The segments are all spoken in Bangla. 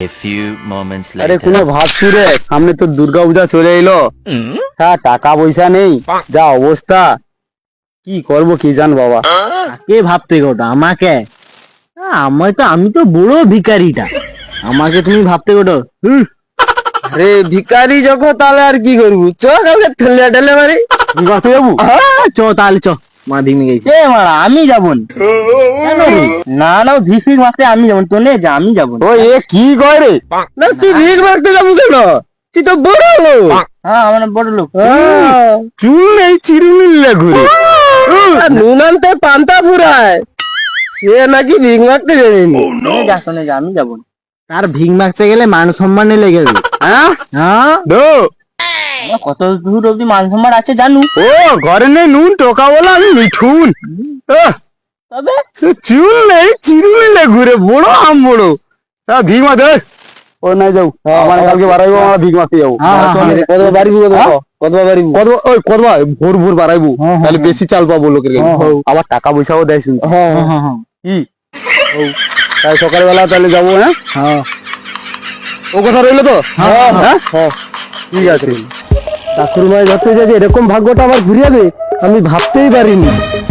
A few moments আরে later. কোনো ভাবছি রে? সামনে তো দুর্গা পূজা চলে এলো। হ্যাঁ টাকা পয়সা নেই। যা অবস্থা। কি করব কি জান বাবা? কে ভাবতে গোটা আমাকে? আমার তো আমি তো বড় ভিকারিটা আমাকে তুমি ভাবতে গোটো আরে ভিকারি যখন তাহলে আর কি করব? চ কালকে ঠেলে ঠেলে মারি চ তাহলে চ। মারা আমি যাব না। না ভিক ভিক মারতে আমি যাব তো নে যা আমি যাব ও এ কি কয় রে না তুই ভিক মারতে যাব কেন? তুই তো বড় লোক। হ্যাঁ আমার বড় লোক। চুল নেই চিরুনি ঘুরে নুন আনতে পান্তা ফুরায়। সে নাকি ভিক মারতে যায়নি। নে যা তো যা আমি যাব। তার ভিক মারতে গেলে মান সম্মানে লেগে যাবে। হ্যাঁ? হ্যাঁ? দো আমার কত দূর অব্দি মান সম্মান আছে জানু? ও ঘরে নেই নুন টোকা বলা আমি মিঠুন। তবে? চুল নেই চিরুনি লে ঘুরে বড় আম বড়। তা ভিক মারতে ও নাই যাও। আমার কালকে বাড়াইবো আমরা ভিক মারতে যাব। হ্যাঁ, হ্যাঁ, হ্যাঁ। কতবা বাড়িবো কতবা বাড়িবো কতবা ওই কতবা ভোর ভোর বাড়াইবো। হ্যাঁ, হ্যাঁ, তাহলে বেশি চাল পাবো লোকের হ্যাঁ, হ্যাঁ। আবার টাকা পয়সাও দেয় শুনছি। হ্যাঁ হ্যাঁ হ্যাঁ কি? তাই সকালবেলা তাহলে যাব হ্যাঁ? হ্যাঁ। ও কথা রইল তো? হ্যাঁ, হ্যাঁ? ঠিক আছে। ঠাকুরমায় যত যে এরকম ভাগ্যটা আমার ঘুরে যাবে আমি ভাবতেই পারিনি।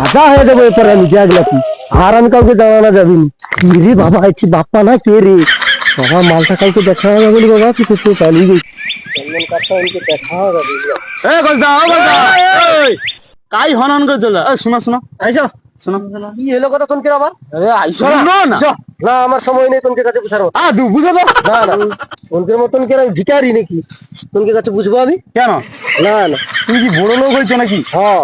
রাজা হয়ে যাব এরপর আমি জাগলাপি আর আমি কাউকে জানানো যাবিনি। রে বাবা, এটি বাপ্পা না কে রে? বাবা, মালটা কাউকে দেখা যাবে বাবা তুই কোথাও পালিয়ে গেছি। কাই হনন করে চলে শোনা শোনা। আইসো শোনা কি হলো কথা তোনকে আবার? আরে আইসো শোনো না। না আমার সময় নেই তোনকে কাছে বুঝার আ বুঝো তো। না না। তোনকে মতন কি আমি ভিখারি নাকি? তোনকে কাছে বুঝব আমি? কেন? না না। তুমি কি বড় লোক হয়েছো নাকি? হ্যাঁ।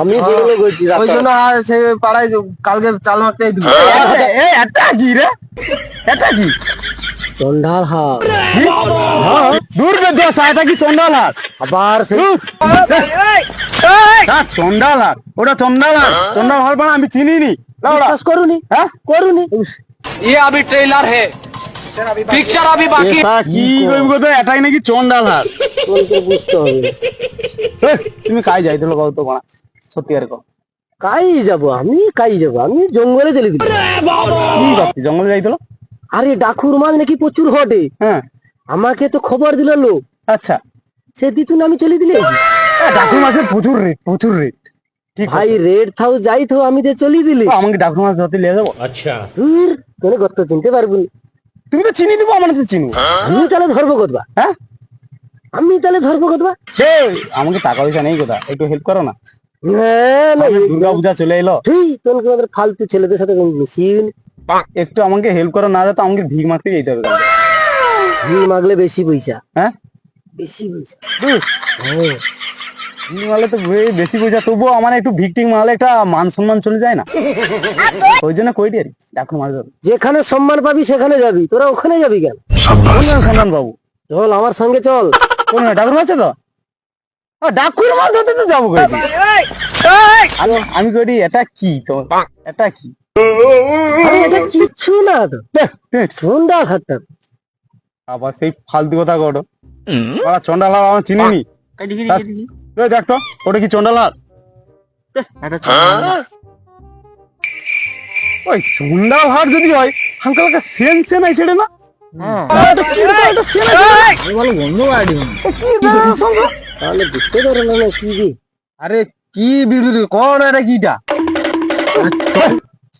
আমি বড় লোক হয়েছি ওই জন্য সে পাড়ায় কালকে চাল মারতে এটা কি রে? এটা কি? চন্ডাল হাট দূর বেদে সাহেটা কি চন্ডাল হাট আবার হ্যাঁ, চন্ডাল হাট ওটা চন্ডাল হাট হ্যাঁ? চন্ডাল হাট মানে আমি চিনিনি। বিশ্বাস করুনি? হ্যাঁ? করুনি? এ আমি ট্রেলার হে। পিকচার আমি বাকি। কি কইব তো এটাই নাকি চন্ডাল হাট তোকে বুঝতে হবে। তুমি কাই যাইতে লোক তো কোনা? সত্যি আর কো কাই যাব আমি? কাই যাব? আমি জঙ্গলে চলে দিলাম জঙ্গলে যাইতে লোক আরে ডাকুর মাছ নাকি প্রচুর হটে। হ্যাঁ। আমাকে তো খবর দিল লোক আচ্ছা। সে দিতুন আমি চলে দিলে। ডাকুর মাছের প্রচুর রেট প্রচুর রেট ভাই রেড থাও যাই থাও আমি তো চলে দিলি। আমাকে ডাকুর মাছ ধরতে লিয়ে যাব। ধুর, তোনে গত্ত চিনতে পারবি তুমি তো চিনি দিবো আমার তো চিনবো। আমি তাহলে ধরবো কতবা? হ্যাঁ? আমি তাহলে ধরবো কতবা? এই, আমাকে টাকা পয়সা নেই কোথা একটু হেল্প করো না। না না সামনে দুর্গা পূজা চলে এলো। তুই আমাদের ফালতু ছেলেদের সাথে মিশিয়ে নি। একটু আমাকে হেল্প করো না তো আমাকে ভিক মারতে যেতে হবে। ভিড় মাগলে বেশি পয়সা। হ্যাঁ? বেশি পয়সা। হ্যাঁ মারলে তো বেশি পয়সা। তবুও আমার একটু ভিকটিং মারলে একটা মান সম্মান চলে যায় না। ওই জন্য কইটি আর ডাকুর মাছ ধরো যেখানে সম্মান পাবি সেখানে যাবি। তোরা ওখানে যাবি কেন? সম্মান বাবু। চল আমার সঙ্গে চল। কোন ডাকুর মাছে তো? ও, ডাকুর মাছ ধরতে তো যাব আমি কইটি এটা কি তো এটা কি? এটা কিচ্ছু না তো। সন্ধ্যা আবার সেই ফালতু কথা কটো। ওরা চন্ডালাল আমার চিনিনি। দেখ তো ওটা কি চন্ডালাল ওই চন্ডাল হাট যদি হয় হালকা হালকা সেন সেন আই ছেড়ে না? তাহলে বুঝতে পারো না না কি আরে কি বিড়ি কোন এটা কিটা।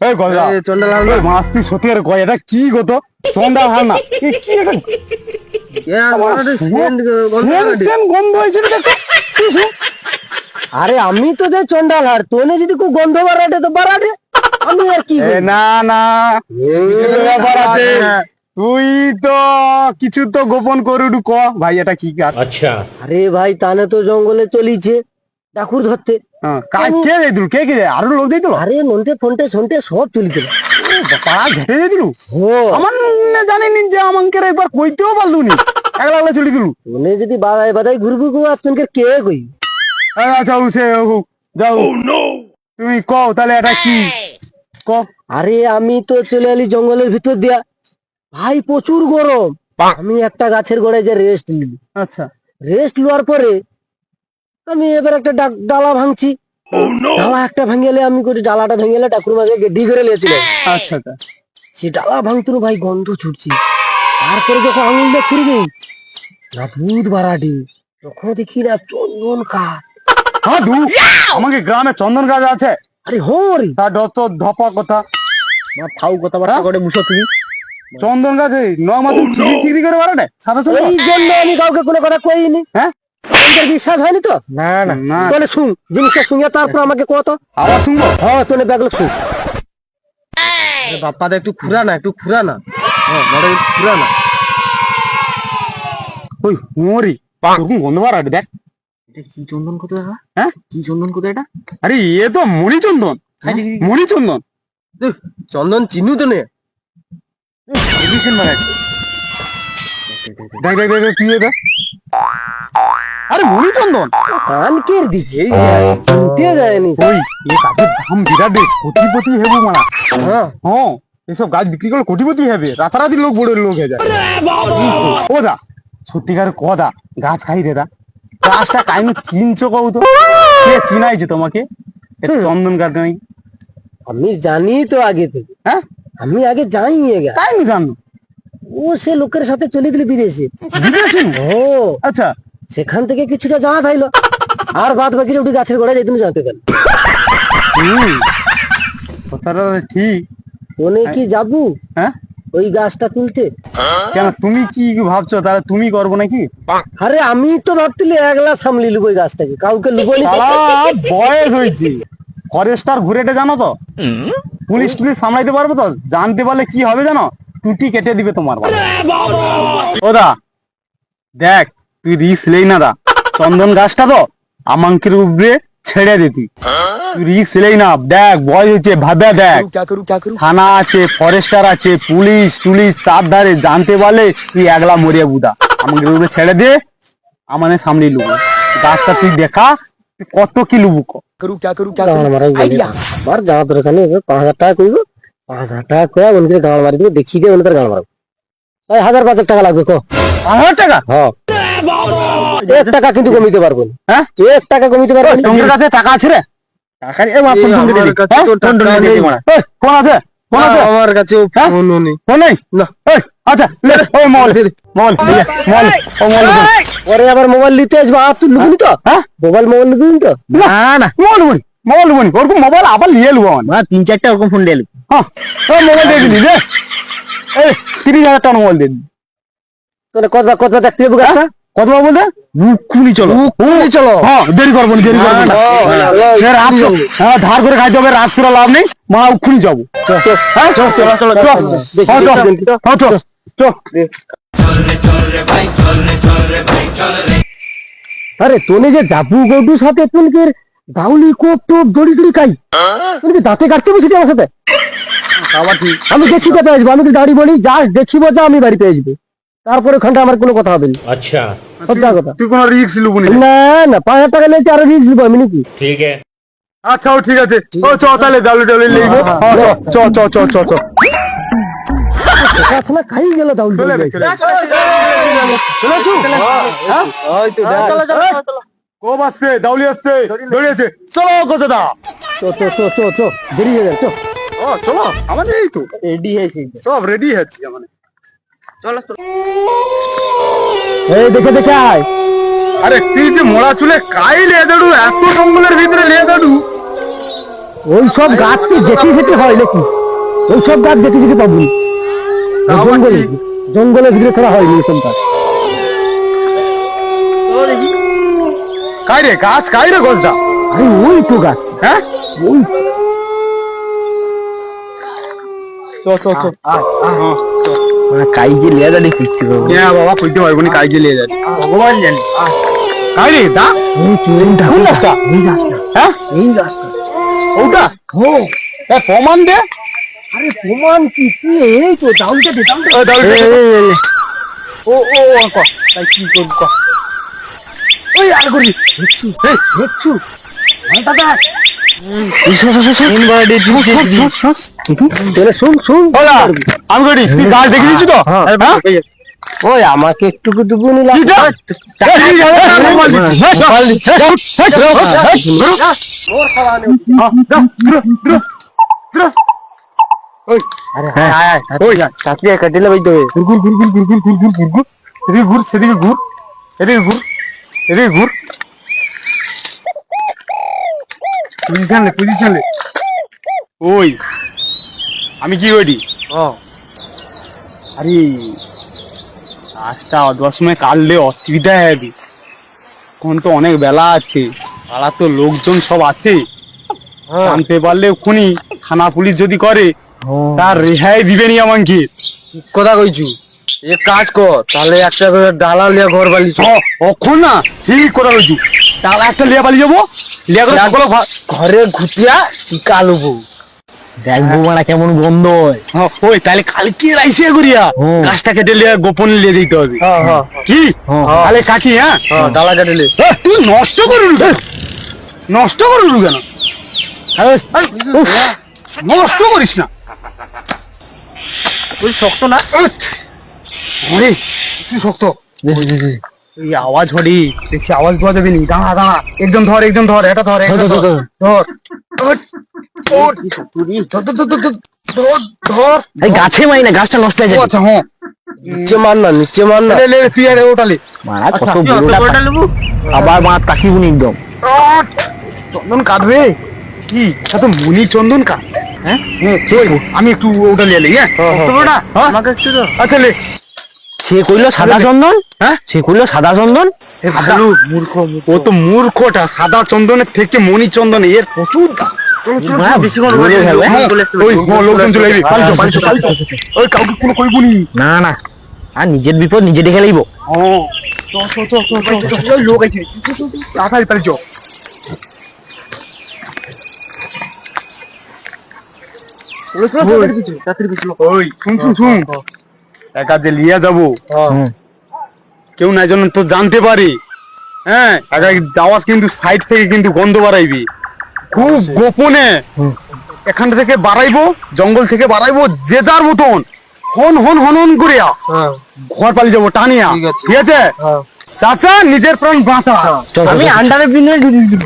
এই গজা। চন্ডালাল এই মাছ তুই সত্যি আর কয় এটা কি গো তো? চন্ডাল হাট না। এ কি এটা? আরে আমি তো যে চন্ডাল হার তোনে যদি কো গন্ধ বাড়াটে তো বাড়াটে। আমি আর কি না না। তুই তো কিছু তো গোপন করু ক ভাই এটা কি কাজ? আরে ভাই তানে তো জঙ্গলে চলিছে। ডাকুর ধরতে। হ্যাঁ, কা- কে যাইতিলু কে কে যায় আরও লোক আরে নন্টে ফন্টে সন্টে সব পাড়া ও আমার না জানিনি যে আমাকে একবার কইতেও পারলু নি একলা একলা চলি দিলু তোনে যদি বাদাই বাদাই ঘুরবি গো আর তোনকে কে কই আচ্ছা সে যাও তুমি কও তাহলে এটা কি ক আরে আমি তো চলে এলি জঙ্গলের ভিতর দিয়া ভাই প্রচুর গরম আমি একটা গাছের গোড়ায় যে রেস্ট নিলি আচ্ছা রেস্ট লওয়ার পরে আমি এবার একটা ডাক- ডালা ভাঙছি। ডালা একটা ভাঙিলে আমি করি ডালাটা ভেঙেলে ঠাকুর মাঝে গেডি করে লিয়েছিলাম। আচ্ছা আচ্ছা। সে ডালা ভাঙতুন ভাই গন্ধ ছুটছি। তারপরে যখন আঙুল দিয়ে না দুধ বাড়াটি তখন দেখি না চন্দন কাঠ। সাধু আমাকে গ্রামে চন্দন গাছ আছে। আরে হরি! তার যত ধপা কথা। মা ফাউ কথাবার্তা করে মুছো তুমি। চন্দন গাছে নয় মাস চিড়ি চিকরি করে বাড়াটে সাদা চন্দন। এই জন্য আমি কাউকে কোনো কথা কইনি। হ্যাঁ? তোমাদের বিশ্বাস হয়নি তো? না না। তাহলে শুন জিনিসটা শুনিয়া তারপর আমাকে কত আবার শুনব? হ্যাঁ তোনে ব্যাগলো শুন। বাপ্পাদা একটু খুরা না একটু খুরা না হ্যাঁ বড় খুরা না ওই মোরি ওরকম গন্ধ দেখ। এটা কি চন্দন কত দেখা হ্যাঁ? কি চন্দন কত এটা? আরে এ তো মণিচন্দন। মণিচন্দন। চন্দন চিনু তো নে। দেখ দেখ দেখ, কি এটা? আরে মণিচন্দন। কান কে দিছে চিনতে যায়নি। ওই এ গাছের দাম বিরাট রে কোটিপতি হেবু মারা। হ্যাঁ। হ্যাঁ এসব গাছ বিক্রি করে কোটিপতি হবে রাতারাতি লোক বড় লোক হয়ে যায়। ও দা সত্যিকার কথা গাছ খাই রে দা। গাছটা কাইনু চিনছো কও তো? কে চিনাইছে তোমাকে? এ চন্দন গাছ নাই আমি জানি তো আগে থেকে। হ্যাঁ? আমি আগে জানি এগা কাইনু জানো। ও সে লোকের সাথে চলে দিল বিদেশে। বিদেশি? ও। আচ্ছা সেখান থেকে কিছুটা জানা থাইলো আর বাদ বাকি উঠে গাছের গোড়ায় যাই তুমি জানতে পারলে কথাটা ঠিক ওনে কি যাবু? হ্যাঁ? ওই গাছটা তুলতে। কেন তুমি কি ভাবছ? তাহলে তুমি করব নাকি? আরে আমি তো ভাবছিলি একলা সামলি লুবো ওই গাছটাকে। কাউকে লুবো বয়স হয়েছে। ফরেস্টার ঘুরেটে জানো তো? পুলিশ টুলিশ সামলাইতে পারবে তো? জানতে পারলে কি হবে জানো? টুটি কেটে দিবে তোমার বাবা। ওদা দেখ তুই রিক্স লেই না দা। চন্দন গাছটা তো আমাঙ্কের উপরে ছেড়ে দে তুই রিক্স লেই না। দেখ বয়স হয়েছে ভাবে দেখ। থানা আছে ফরেস্টার আছে পুলিশ টুলিশ তার ধারে জানতে পারলে তুই একলা মরিয়া বুদা আমাকে উপরে ছেড়ে দে আমানে সামনে লুবো। গাছটা তুই দেখা তুই কত কি লুবু করু। ক্যা করু ক্যা করু আইডিয়া। মার যাওয়া তোর এখানে 5000 টাকা কইবো। 5000 টাকা কইয়া ওনকে গাল মারি দিব দেখি দে ওনকে গাল মারো হাজার পাঁচেক টাকা লাগবে কো। হাজার টাকা? হ্যাঁ এক টাকা কিন্তু কমিতে পারব না। হ্যাঁ? এক টাকা কমিতে পারব তোমার কাছে টাকা আছে রে। টাকা আমার ফোন দে কাছে তো টাকা নেই। ফোন আছে ফোন আছে। আমার কাছে হ্যাঁ? ফোন নেই। ফোন নেই? না। আচ্ছা লে মোবাইল মোবাইল মোবাইল ও মোবাইল দে। আবার মোবাইল নিতে আসব তুই তো? হ্যাঁ? মোবাইল মোবাইল তো? না না মোবাইল বনি মোবাইল বনি ওরকম মোবাইল আবার নিয়ে লুবো আমার। তিন চারটা ওরকম ফোন দিয়ে হ্যাঁ মোবাইল দিয়ে দিলি রে এই তিরিশ হাজার টাকা মোবাইল দিয়ে দিলি তোরা কতবার কতবার দেখতে যাব গাছটা? কত বার বলতে? মুখুনি চলো। মুখুনি চলো। হ্যাঁ দেরি করব না দেরি করব না। রাত হ্যাঁ ধার করে খাইতে হবে রাত করে লাভ নেই। মা উখুনি যাব। হ্যাঁ চল চল চল চল হ্যাঁ চল। হ্যাঁ চল। চল। আরে তোনে যে যাবু গৌডুর সাথে তুনকে গাউলি কোপ টোপ দড়ি দড়ি খাই। তুই দাঁতে কাটতে বসেছি আমার সাথে? আমি দেখি পেয়ে আসব আমি তো দাঁড়ি বলি যা দেখিব যা আমি বাড়িতে আসব। তারপরে ওখানটা আমার কোনো কথা হবে আচ্ছা। কথা। তুই কোনো রিস্ক না। না না পাঁচ হাজার টাকা আরও রিস্ক আমি নাকি? ঠিক আছে। আচ্ছা ও ঠিক আছে। ও চ তাহলে ডাব্লিউ চ চ চ চ চ ও আমাদের এই তো। রেডি হয়েছি সব রেডি আমাদের এই দেখে দেখে আয়। আরে তুই যে মোড়া চুলে কাই লিয়ে দাঁড়ু এত জঙ্গলের ভিতরে লিয়ে দাঁড়ু ওই সব গাছ কি দেখি সেটি হয় নাকি? ওই সব গাছ দেখি সেটি পাবো জঙ্গলে? জঙ্গলের ভিতরে ছাড়া হয়নি গাছ কাই রে গাছ কাই রে গছটা আরে ওই তো গাছ। হ্যাঁ? ওই চ চ চ কাই যে লিয়া গাড়ি ফিরছি হ্যাঁ বাবা কইতে পারব না কাই লিয়ে যাবে ভগবান জানে। কাই রে দা? এই চুরিটা কোন গাছটা এই গাছটা হ্যাঁ? এই গাছটা ওটা? ও। এ প্রমাণ দে। আরে প্রমাণ কি? কি? এই তো দাউলটা দে দাউলটা ও ও ও ও ক। তাই কি করব ক? ওই আর করি দেখছু দেখছু দাদা ঘুর সেদিকে ঘুর এদিকে ঘুর এদিকে ঘুর পজিশন লে পজিশন লে। ওই আমি কি করি? আরে কাজটা দশ সময় কাটলে অসুবিধা হবে। এখন তো অনেক বেলা আছে পাড়া তো লোকজন সব আছে। জানতে পারলে খুনি থানা পুলিশ যদি করে তার রেহাই দিবেনি আমাকে। কথা কইছু। এক কাজ কর তাহলে একটা করে ডালা লিয়া ঘর বালি অখন না? ঠিক কথা বলছি তাহলে একটা লিয়া পালিয়ে যাব। লিয়া করে সকলে ঘরে ঘুটিয়া টিকা লবো। দেখব মানে কেমন গন্ধ হয়। হ্যাঁ, ওই তাহলে কালকে রাইসে করিয়া গাছটা কেটে লিয়ে গোপন লিয়ে দিতে হবে। হ্যাঁ হ্যাঁ কি? হ্যাঁ। তাহলে কাটি হ্যাঁ? হ্যাঁ ডালা কাটলে এ, তুই নষ্ট করুন নষ্ট করুন কেন? আরে নষ্ট করিস না। ওই শক্ত না? তুই শক্ত। এই আওয়াজ হরি দেখছি আওয়াজ পাওয়া যাবে নি। দাঁড়া দাঁড়া একজন ধর একজন ধর এটা ধর এটা ধর, ধর, গাছে মাই না গাছটা নষ্ট হয়ে যাবে। আচ্ছা হ্যাঁ। নিচে মার না নিচে মার না। লে, লে, তুই আর ওটালে মারা আচ্ছা, কত বড়টা বড়টা আবার মা তাকিব নি একদম। চন্দন কাটবে? কি? তা তো মনি চন্দন কাট হ্যাঁ? আমি একটু ওটা লিয়ে লি হ্যাঁ? হ্যাঁ? আমাকে একটু আচ্ছা লে। সে কইলো সাদা চন্দন? হ্যাঁ? সে কইলো সাদা চন্দন? মূর্খ ও তো মূর্খটা সাদা চন্দনের থেকে চন্দন এর প্রচুর দাম। হ্যাঁ, হ্যাঁ, না। না আর নিজের বিপদ নিজে দেখে লাগবো লোক আছে। ওই শুন শুন শুন। টাকা দিয়ে লিয়ে যাব। কেউ না যেন তো জানতে পারি। হ্যাঁ টাকা যাওয়ার কিন্তু সাইড থেকে কিন্তু গন্ধ বাড়াইবি। খুব গোপনে। এখান থেকে বাড়াইবো জঙ্গল থেকে বাড়াইবো যে যার মতন। হন হন হন হন করিয়া হ্যাঁ। ঘর পালিয়ে যাব টানিয়া। ঠিক আছে। হ্যাঁ। চাচা নিজের প্রাণ বাঁচা। আমি আন্ডারে বিনে ঢুকে দিব।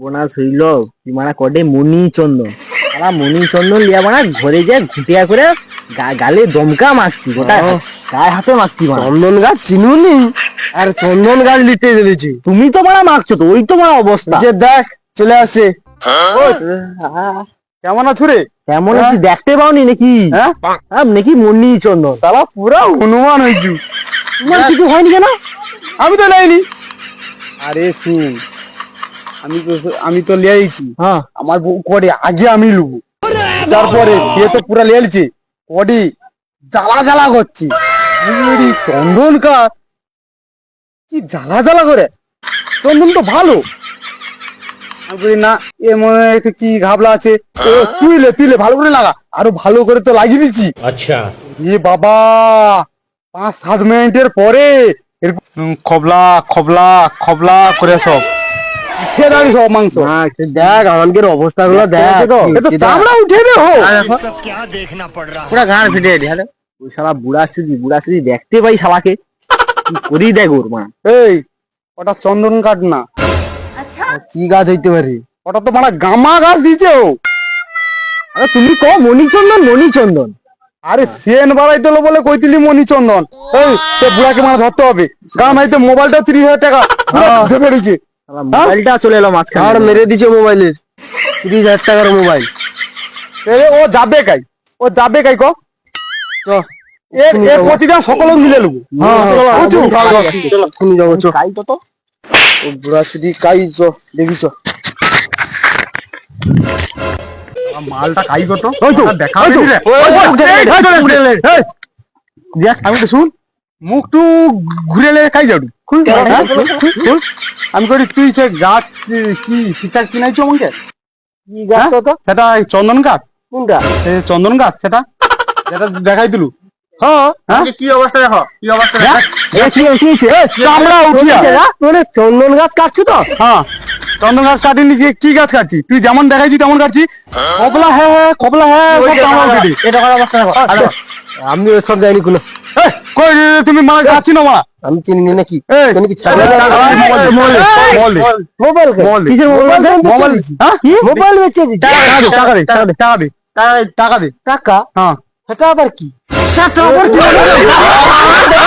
বোনাস হইল কি মারা কডে মনি চন্দন মারা মনি চন্দন লিয়া মারা ঘরে যায় ঘুটিয়া করে গালে দমকা মারছি গোটা গায়ে হাতে মারছি মারা চন্দন গাছ চিনুনি? আর চন্দন গাছ নিতে চলেছি। তুমি তো মারা মারছো তো ওই তো মারা অবস্থা। যে দেখ চলে আসে। কেমন আছো রে? কেমন কি দেখতে পাওনি নাকি? হ্যাঁ? হ্যাঁ, নাকি মনি চন্দন? সালা পুরা হনুমান হয়েছু তোমার কিছু হয়নি কেন? আমি তো নাইনি আরে শুন আমি তো আমি তো লিয়েছি হ্যাঁ। আমার বউ কডি আগে আমি লুবো। তারপরে সে তো পুরো লিয়েছে কডি জ্বালা জ্বালা করছি। চন্দন কা কি জ্বালা জ্বালা করে? চন্দন তো ভালো। না এ মনে একটু কি ঘাবলা আছে। ও তুইলে তুইলে ভালো করে লাগা। আরও ভালো করে তো লাগিয়ে দিচ্ছি। আচ্ছা। এ বাবা পাঁচ সাত মিনিটের পরে খবলা খবলা খবলা করে সব। চন্দন না। আচ্ছা। কি গাছ হইতে পারে? ওটা তো মানে গামা গাছ দিছে ও। আরে তুমি কো মণিচন্দন মণিচন্দন। আরে সেন বাড়াই তোলো বলে কই তুলি মণিচন্দন। এই সে বুড়াকে মানে ধরতে হবে। গান হাইতে মোবাইলটা তিরিশ হাজার টাকা। মোবাইলটা চলে এলো মাঝখানে। আর মেরে দিছে মোবাইলের। তিরিশ হাজার টাকার মোবাইল। ও যাবে কাই? ও যাবে কাই কো? তো? মালটা মুখটু ঘুরে লে যাব? আমি করি তুই সে গাছ কি ঠিকঠাক চিনাইছো আমাকে? কি গাছ হ্যাঁ? কত সেটা চন্দন গাছ। কোনটা? চন্দন গাছ সেটা? যেটা দেখাই দিলু। হ্যাঁ? হ্যাঁ? কি অবস্থা দেখো। কি অবস্থা? এ, চামড়া উঠিয়া। মানে চন্দন গাছ কাটছো তো? হ্যাঁ। চন্দন গাছ কাটিনি কি কি গাছ কাটছি? তুই যেমন দেখাইছি তেমন কাটছি। কবলা হ্যাঁ হ্যাঁ কবলা হ্যাঁ সব এটা অবস্থা দেখো আমি ওসব যাইনি কোনো কই তুমি মা যাচ্ছি না মা আমি চিনি নি নাকি তুমি কি মোবাইল বেচে দি টাকা দে টাকা দে টাকা দে টাকা দে টাকা দে টাকা সেটা আবার কি সেটা আবার কি